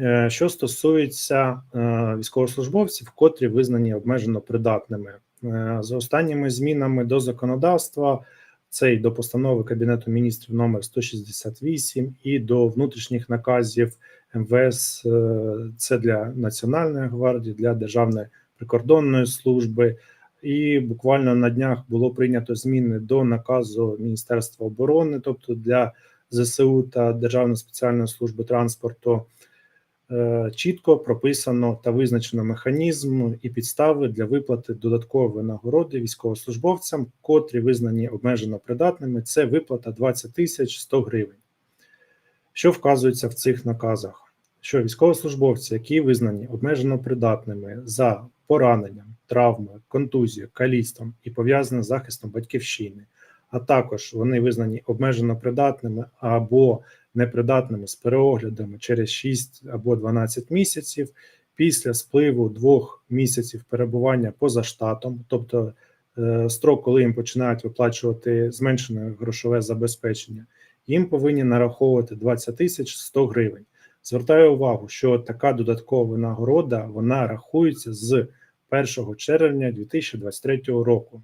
Е, Що стосується е, військовослужбовців, котрі визнані обмежено придатними, Е, за останніми змінами до законодавства, це й до постанови Кабінету міністрів номер 168 і до внутрішніх наказів МВС, це для Національної гвардії, для Державної прикордонної служби. І буквально на днях було прийнято зміни до наказу Міністерства оборони, тобто для ЗСУ та Державної спеціальної служби транспорту. Е, Чітко прописано та визначено механізм і підстави для виплати додаткової нагороди військовослужбовцям, котрі визнані обмежено придатними. Це виплата 20 тисяч 100 гривень. Що вказується в цих наказах? Що військовослужбовці, які визнані обмежено придатними за пораненням, травмою, контузією, каліцтвом і пов'язаним з захистом батьківщини, а також вони визнані обмежено придатними або непридатними з переоглядами через 6 або 12 місяців після спливу двох місяців перебування поза штатом, тобто е, строк, коли їм починають виплачувати зменшене грошове забезпечення, їм повинні нараховувати 20 тисяч 100 гривень. Звертаю увагу, що така додаткова нагорода вона рахується з 1 червня 2023 року.